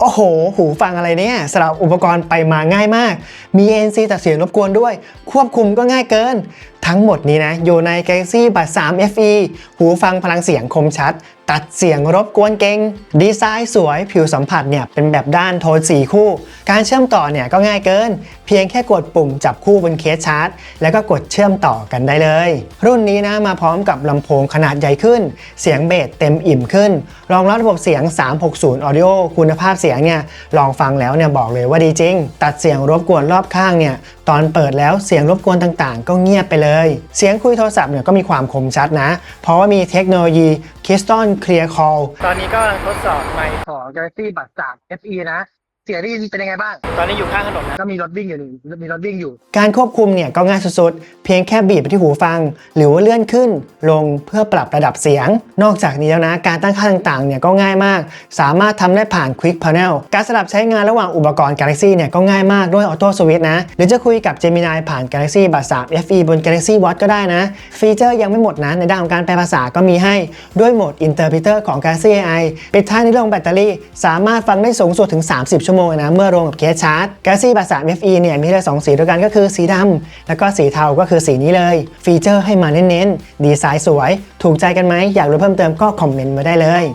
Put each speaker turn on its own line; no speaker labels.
โอ้โห หูฟังอะไรเนี่ยสำหรับอุปกรณ์ไปมาง่ายมาก มี ANC ตัดเสียงรบกวนด้วย ควบคุมก็ง่ายเกิน ทั้งหมดนี้นะ อยู่ใน Galaxy Buds 3 FE หูฟังพลังเสียงคมชัด ตัดเสียงรบกวนเก่ง ดีไซน์สวยผิวสัมผัสเนี่ย เป็นแบบด้านโทนสีคู่ การเชื่อมต่อเนี่ยก็ง่ายเกิน เพียงแค่กดปุ่มจับคู่บนเคสชาร์จ แล้วก็กดเชื่อมต่อกันได้เลย รุ่นนี้นะมาพร้อมกับลำโพงขนาดใหญ่ขึ้น เสียงเบสเต็มอิ่มขึ้น รองรับระบบเสียง 360 Audio คุณภาพเสียงเนี่ยลองฟังแล้วเนี่ยบอกเลยว่าดีจริง ตัดเสียงรบกวนรอบข้างเนี่ยตอนเปิดแล้วเสียงรบกวนต่างๆ ก็เงียบไปเลย เสียงคุยโทรศัพท์เนี่ยก็มีความคมชัดนะ เพราะว่ามีเทคโนโลยี Keystone Clear Call
ตอนนี้ก็ทดสอบไมค์
ของ Galaxy Buds 3 FE นะ เสียงได้ยินเป็นยังไงบ้าง
ตอนนี้อยู่ข้างถนนนะ
ก็มีรถวิ่งอยู่หนึ่งมีรถวิ่งอยู่
การควบคุมเนี่ยก็ง่ายสุดๆ เพียงแค่บีบไปที่หูฟัง หรือว่าเลื่อนขึ้น ลงเพื่อปรับระดับเสียง นอกจากนี้แล้วนะ การตั้งค่าต่างๆ เนี่ยก็ง่ายมาก สามารถทำได้ผ่าน Quick Panel การสลับใช้งานระหว่างอุปกรณ์ Galaxy เนี่ยก็ง่ายมากด้วย Auto Switch นะ หรือจะคุยกับ Gemini ผ่าน Galaxy Buds 3 FE บน Galaxy Watch ก็ได้นะ ฟีเจอร์ยังไม่หมดนะ ในด้านของการแปลภาษาก็มีให้ ด้วยโหมด Interpreter ของ Galaxy AI ปิดท้ายในเรื่องของแบตเตอรี่ สามารถฟังได้สูงสุดถึง 30 ชั่วโมงเลยนะเมื่อรวมกับเคสชาร์จ Galaxy Buds 3 FE เนี่ยมีได้2สองสีด้วยกันก็คือสีดำแล้วก็สีเทาก็คือสีนี้เลย ฟีเจอร์ให้มาเน้นๆ ดีไซน์สวย ถูกใจกันไหมอยากรู้เพิ่มเติมก็คอมเมนต์มาได้เลย